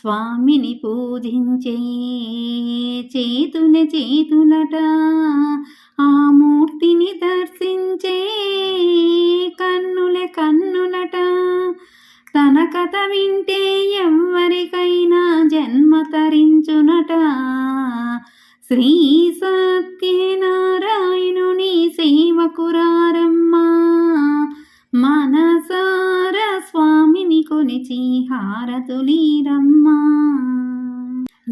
స్వామిని పూజించే చేతుల చేతులట ఆ మూర్తిని దర్శించే కన్నుల కన్నులట. తన కథ వింటే ఎవ్వరికైనా జన్మ తరించునట. శ్రీ సత్యనారాయణుని సేవకురా కొలిచి హారతులీరమ్మా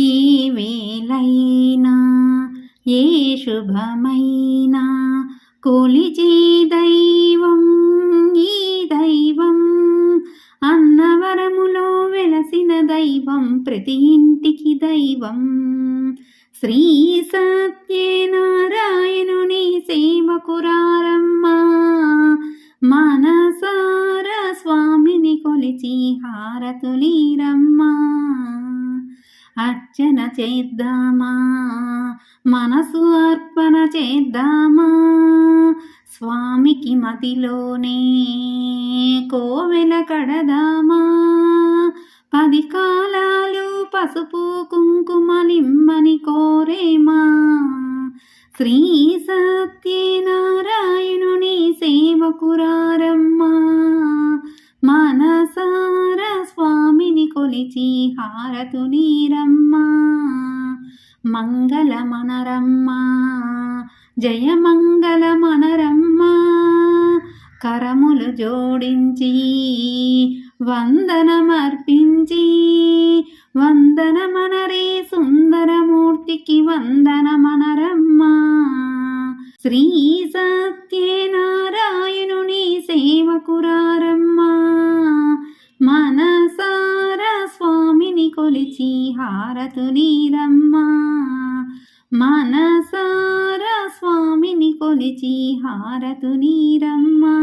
ఏ వేలైనా ఏ శుభమైనా కొలిచే దైవం ఈ దైవం అన్నవరములో వెలసిన దైవం ప్రతి ఇంటికి దైవం. శ్రీ సత్యనారాయణుని సేవకురార స్వామిని కొలిచి హారతులీరమ్మా అర్చన చేద్దామా? మనసు అర్పణ చేద్దామా? స్వామికి మతిలోనే కోవెల కడదామా? పది కాలాలు పసుపు కుంకుమలిమ్మని కోరేమా? శ్రీ సత్ కొలిచి హారతు హారతులీరమ్మా మంగళ మనరమ్మా జయ మంగళ మనరమ్మా కరములు జోడించి వందనమర్పించి వందనమనరే సుందరమూర్తికి వందనమనరమ్మా. శ్రీ సత్యనారాయణుని సేవకురార కొలిచి హారతులీరమ్మా మనసార స్వామిని కొలిచి హారతులీరమ్మా